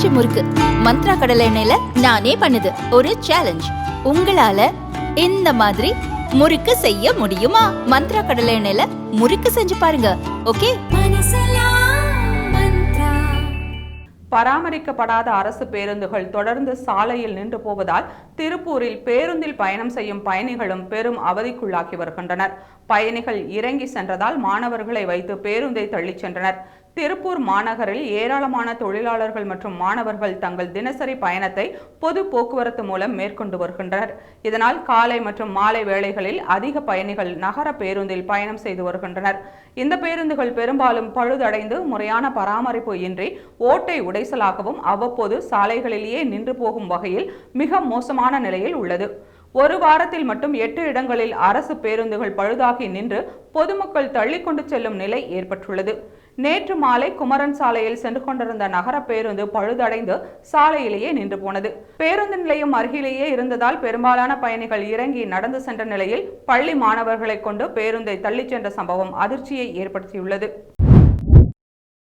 பஞ்சு முறுக்கு. மந்த்ரா கடலை எண்ணெயில நானே பண்ணுது. ஒரு சேலஞ்ச் உங்களால இந்த மாதிரி முறுக்கு செய்ய முடியுமா? மந்த்ரா கடலை எண்ணெயில முறுக்கு செஞ்சு பாருங்க. ஓகே? பராமரிக்கப்படாத அரசு பேருந்துகள் தொடர்ந்து சாலையில் நின்று போவதால் திருப்பூரில் பேருந்தில் பயணம் செய்யும் பயணிகளும் பெரும் அவதிக்குள்ளாகி வருகின்றனர். பயணிகள் இறங்கி சென்றதால் மாணவர்களை வைத்து பேருந்தை தள்ளிச் சென்றனர். திருப்பூர் மாநகரில் ஏராளமான தொழிலாளர்கள் மற்றும் மாணவர்கள் தங்கள் தினசரி பயணத்தை பொது போக்குவரத்து மூலம் மேற்கொண்டு வருகின்றனர். இதனால் காலை மற்றும் மாலை வேளைகளில் அதிக பயணிகள் நகர பேருந்தில் பயணம் செய்து வருகின்றனர். இந்த பேருந்துகள் பெரும்பாலும் பழுதடைந்து முறையான பராமரிப்பு இன்றி ஓட்டை உடைசலாகவும் அவ்வப்போது சாலைகளிலேயே நின்று போகும் வகையில் மிக மோசமான நிலையில் உள்ளது. ஒரு வாரத்தில் மட்டும் எட்டு இடங்களில் அரசு பேருந்துகள் பழுதாகி நின்று பொதுமக்கள் தள்ளிக்கொண்டு செல்லும் நிலை ஏற்பட்டுள்ளது. நேற்று மாலை குமரன் சாலையில் சென்று கொண்டிருந்த நகர பேருந்து பழுதடைந்து சாலையிலேயே நின்று போனது. பேருந்து நிலையம் அருகிலேயே இருந்ததால் பெரும்பாலான பயணிகள் இறங்கி நடந்து சென்ற நிலையில் பள்ளி மாணவர்களை கொண்டு பேருந்தை தள்ளிச் சென்ற சம்பவம் அதிர்ச்சியை ஏற்படுத்தியுள்ளது.